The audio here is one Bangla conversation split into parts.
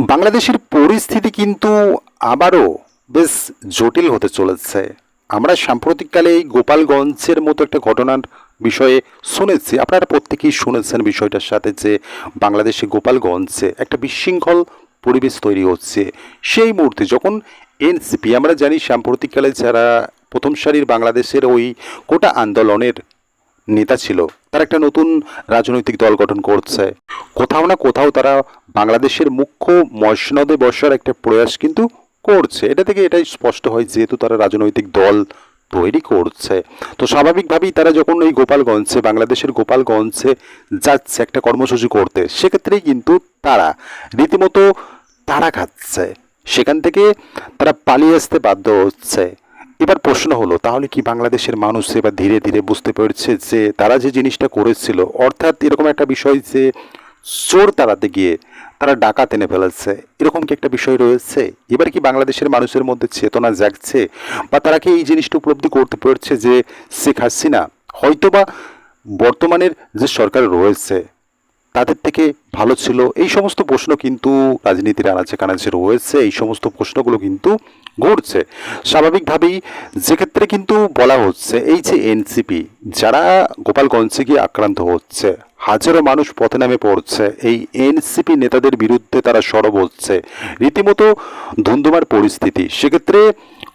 বাংলাদেশের পরিস্থিতি কিন্তু আবারও বেশ জটিল হতে চলেছে। আমরা সাম্প্রতিককালে এই গোপালগঞ্জের মতো একটা ঘটনার বিষয়ে শুনেছি। আপনারা প্রত্যেকেই শুনেছেন বিষয়টার সাথে যে বাংলাদেশে গোপালগঞ্জে একটা বিশৃঙ্খল পরিবেশ তৈরি হচ্ছে। সেই মুহূর্তে যখন এনসিপি, আমরা জানি সাম্প্রতিককালে যারা প্রথম সারির বাংলাদেশের ওই কোটা আন্দোলনের নেতা ছিল, তারা একটা নতুন রাজনৈতিক দল গঠন করছে। কোথাও না কোথাও তারা বাংলাদেশের মুখ্য মসনদে বসার একটা প্রয়াস কিন্তু করছে। এটা থেকে এটাই স্পষ্ট হয় যেহেতু তারা রাজনৈতিক দল তৈরি করছে। তো স্বাভাবিকভাবেই তারা যখন এই গোপালগঞ্জে, বাংলাদেশের গোপালগঞ্জে যাচ্ছে একটা কর্মসূচি করতে, সেক্ষেত্রেই কিন্তু তারা রীতিমতো তারা খাচ্ছে। সেখান থেকে তারা পালিয়ে আসতে বাধ্য হচ্ছে। এবার প্রশ্ন হলো, তাহলে কি বাংলাদেশের মানুষ এবার ধীরে ধীরে বুঝতে পেরেছে যে তারা যে জিনিসটা করেছিল, অর্থাৎ এরকম একটা বিষয় যে চোর তাড়াতে গিয়ে তারা ডাকাত এনে ফেলেছে, এরকম কি একটা বিষয় রয়েছে? এবার কি বাংলাদেশের মানুষের মধ্যে চেতনা জাগছে? বা তারা কি এই জিনিসটা উপলব্ধি করতে পেরেছে যে শেখ হাসিনা হয়তোবা বর্তমানের যে সরকার রয়েছে তাদের থেকে ভালো ছিল। এই সমস্ত প্রশ্ন কিন্তু রাজনীতির আনাচে কানাচে রয়েছে। এই সমস্ত প্রশ্নগুলো কিন্তু ঘুরছে। স্বাভাবিকভাবেই যেক্ষেত্রে কিন্তু বলা হচ্ছে, এই যে এনসিপি যারা গোপালগঞ্জে গিয়ে আক্রান্ত হচ্ছে, হাজারো মানুষ পথে নামে পড়ছে, এই এনসিপি নেতাদের বিরুদ্ধে তারা সরব হচ্ছে, রীতিমতো ধুন্ধুমার পরিস্থিতি। সেক্ষেত্রে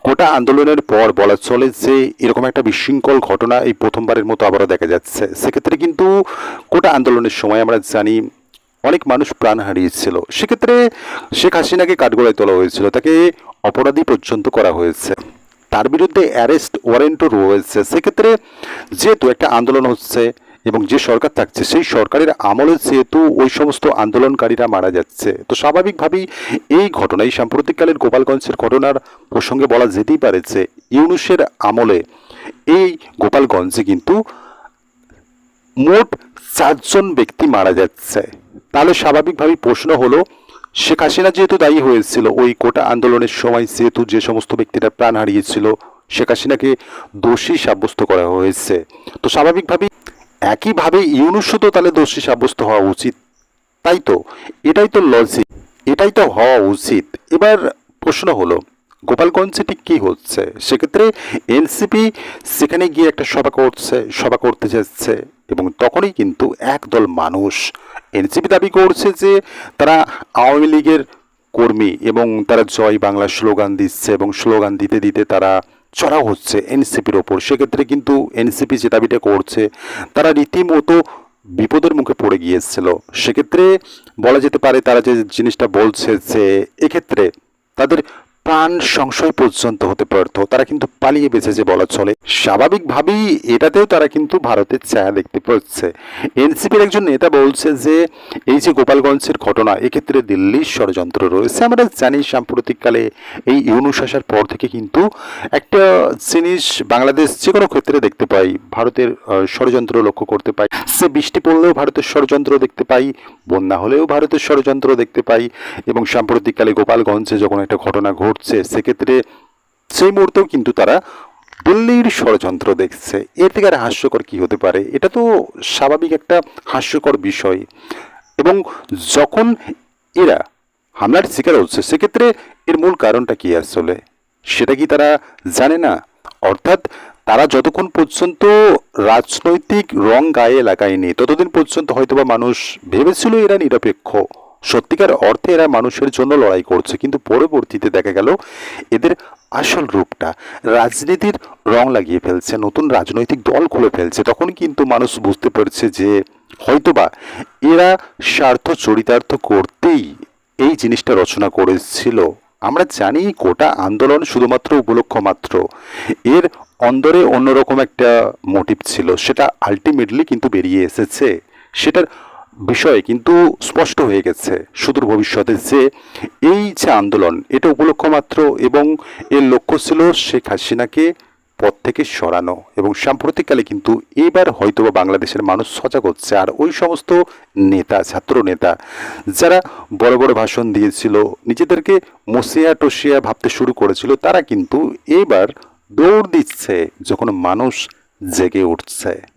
কোটা আন্দোলনের পর বলা চলে যে এরকম একটা বিশৃঙ্খল ঘটনা এই প্রথমবারের মতো আবারও দেখা যাচ্ছে। সেক্ষেত্রে কিন্তু কোটা আন্দোলনের সময় আমরা জানি অনেক মানুষ প্রাণ হারিয়েছিল। সেক্ষেত্রে শেখ হাসিনাকে কাঠগড়ায় তোলা হয়েছিল, তাকে অপরাধী পর্যন্ত করা হয়েছে। তার বিরুদ্ধে অ্যারেস্ট ওয়ারেন্টও রয়েছে। সেক্ষেত্রে যেহেতু একটা আন্দোলন হচ্ছে এবং যে সরকার থাকছে, সেই সরকারের আমলে যেহেতু ওই সমস্ত আন্দোলনকারীরা মারা যাচ্ছে, তো স্বাভাবিকভাবেই এই ঘটনা এই সাম্প্রতিককালের গোপালগঞ্জের ঘটনার প্রসঙ্গে বলা যেতেই পারে যে ইউনুসের আমলে এই গোপালগঞ্জে কিন্তু মোট চারজন ব্যক্তি মারা যাচ্ছে। তাহলে স্বাভাবিকভাবেই প্রশ্ন হলো, শেখ হাসিনা যেহেতু দায়ী হয়েছিল, ওই কোটা আন্দোলনের সময় যেহেতু যে সমস্ত ব্যক্তিরা প্রাণ হারিয়েছিল, শেখ হাসিনাকে দোষী সাব্যস্ত করা হয়েছে। তো স্বাভাবিকভাবেই একইভাবে ইউনুসও তো তাহলে দোষী সাব্যস্ত হওয়া উচিত। তাই তো? এটাই তো লজিক এটাই তো হওয়া উচিত। এবার প্রশ্ন হলো, গোপালগঞ্জে ঠিক কী হচ্ছে? সেক্ষেত্রে এনসিপি সেখানে গিয়ে একটা সভা করছে, সভা করতে যাচ্ছে এবং তখনই কিন্তু একদল মানুষ এনসিপি দাবি করছে যে তারা আওয়ামী লীগের কর্মী এবং তারা জয় বাংলা স্লোগান দিচ্ছে এবং স্লোগান দিতে দিতে তারা চড়াও হচ্ছে এনসিপির ওপর। সেক্ষেত্রে কিন্তু এনসিপি যে দাবিটা করছে, তারা রীতিমতো বিপদের মুখে পড়ে গিয়েছিল। সেক্ষেত্রে বলা যেতে পারে তারা যে জিনিসটা বলছে যে, এক্ষেত্রে তাদের প্রাণ সংশয় পর্যন্ত হতে পারতো তারা কিন্তু পালিয়ে বেঁচেছে বলা চলে স্বাভাবিকভাবেই এটাতেও তারা কিন্তু ভারতের ছায়া দেখতে পাচ্ছে। এনসিপির একজন নেতা বলছে যে, এই যে গোপালগঞ্জের ঘটনা, এক্ষেত্রে দিল্লির ষড়যন্ত্র রয়েছে। আমরা জানি সাম্প্রতিককালে এই ইউনুস আসার পর থেকে কিন্তু একটা জিনিস বাংলাদেশ যে কোনো ক্ষেত্রে দেখতে পাই, ভারতের ষড়যন্ত্র লক্ষ্য করতে পাই। সে বৃষ্টি পড়লেও ভারতের ষড়যন্ত্র দেখতে পাই, বন্যা হলেও ভারতের ষড়যন্ত্র দেখতে পাই। এবং সাম্প্রতিককালে গোপালগঞ্জে যখন একটা ঘটনা ঘটছে সেক্ষেত্রে সেই মুহূর্তেও কিন্তু তারা দিল্লির ষড়যন্ত্র দেখছে। এর থেকে আর হাস্যকর কি হতে পারে? এটা তো স্বাভাবিক একটা হাস্যকর বিষয়। এবং যখন এরা হামলার শিকার হচ্ছে, সেক্ষেত্রে এর মূল কারণটা কি আসলে? সেটা কি তারা জানে না? অর্থাৎ তারা যতক্ষণ পর্যন্ত রাজনৈতিক রং গায়ে লাগায়নি, ততদিন পর্যন্ত হয়তোবা মানুষ ভেবেছিল এরা নিরপেক্ষ। সত্যিকার অর্থে এরা মানুষের জন্য লড়াই করছে, কিন্তু পরবর্তীতে দেখা গেল এদের আসল রূপটা, রাজনীতির রং লাগিয়ে ফেলছে, নতুন রাজনৈতিক দল খুলে ফেলছে। তখন কিন্তু মানুষ বুঝতে পারছে যে হয়তোবা এরা স্বার্থ চরিতার্থ করতেই এই জিনিসটা রচনা করেছিল। আমরা জানি কোটা আন্দোলন শুধুমাত্র উপলক্ষ মাত্র। এর অন্দরে অন্যরকম একটা মোটিভ ছিল, সেটা আলটিমেটলি কিন্তু বেরিয়ে এসেছে। সেটার বিষয়ে কিন্তু স্পষ্ট হয়ে গেছে। সুদূর ভবিষ্যতে যে এই যে আন্দোলন, এটা উপলক্ষ মাত্র এবং এর লক্ষ্য ছিল শেখ হাসিনাকে পদ থেকে সরানো এবং সাম্প্রতিককালে কিন্তু এবার হয়তোবা বাংলাদেশের মানুষ সজাগ হচ্ছে আর ওই সমস্ত নেতা ছাত্র নেতা যারা বড় বড় ভাষণ দিয়েছিল, নিজেদেরকে মসিয়া টসিয়া ভাবতে শুরু করেছিল, তারা কিন্তু এবার দৌড় দিচ্ছে যখন মানুষ জেগে উঠছে।